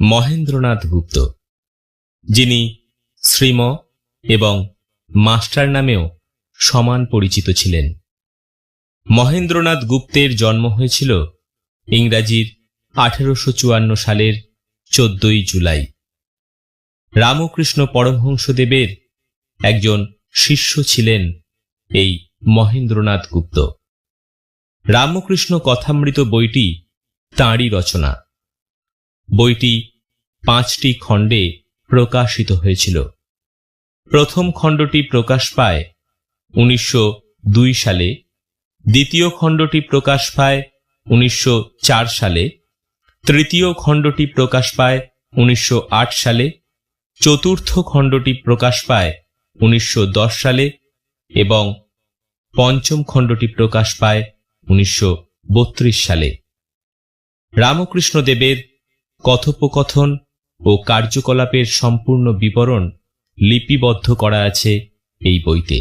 মহেন্দ্রনাথ গুপ্ত, যিনি শ্রীম এবং মাস্টার নামেও সমান পরিচিত ছিলেন। মহেন্দ্রনাথ গুপ্তের জন্ম হয়েছিল ইংরাজির আঠেরোশো চুয়ান্ন সালের চোদ্দই জুলাই। রামকৃষ্ণ পরমহংসদেবের একজন শিষ্য ছিলেন এই মহেন্দ্রনাথ গুপ্ত। রামকৃষ্ণ কথামৃত বইটি তাঁরই রচনা। বইটি পাঁচটি খণ্ডে প্রকাশিত হয়েছিল। প্রথম খণ্ডটি প্রকাশ পায় উনিশশো দুই সালে, দ্বিতীয় খণ্ডটি প্রকাশ পায় উনিশশো চার সালে, তৃতীয় খণ্ডটি প্রকাশ পায় উনিশশো আট সালে, চতুর্থ খণ্ডটি প্রকাশ পায় উনিশশো দশ সালে এবং পঞ্চম খণ্ডটি প্রকাশ পায় উনিশশো বত্রিশ সালে। রামকৃষ্ণ দেবের কথোপকথন ও কার্যকলাপের সম্পূর্ণ বিবরণ লিপিবদ্ধ করা আছে এই বইতে।